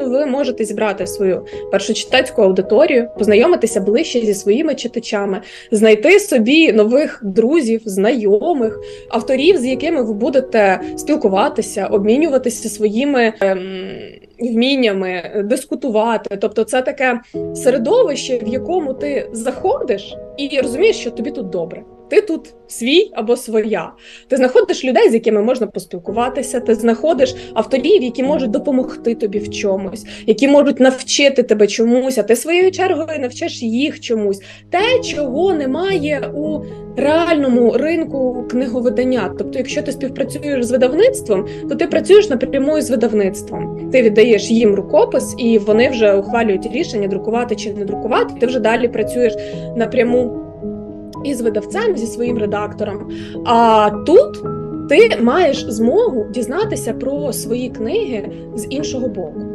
ви можете зібрати свою першочитацьку аудиторію, познайомитися ближче зі своїми читачами, знайти собі нових друзів, знайомих, авторів, з якими ви будете спілкуватися, обмінюватися своїми ем, вміннями, дискутувати. Тобто, це таке середовище, в якому ти заходиш і розумієш, що тобі тут добре. Ти тут свій або своя. Ти знаходиш людей, з якими можна поспілкуватися. Ти знаходиш авторів, які можуть допомогти тобі в чомусь, які можуть навчити тебе чомусь, а ти своєю чергою навчиш їх чомусь. Те, чого немає у реальному ринку книговидання. Тобто, якщо ти співпрацюєш з видавництвом, то ти працюєш напряму з видавництвом. Ти віддаєш їм рукопис, і вони вже ухвалюють рішення друкувати чи не друкувати. Ти вже далі працюєш напряму із видавцем, зі своїм редактором. А тут ти маєш змогу дізнатися про свої книги з іншого боку.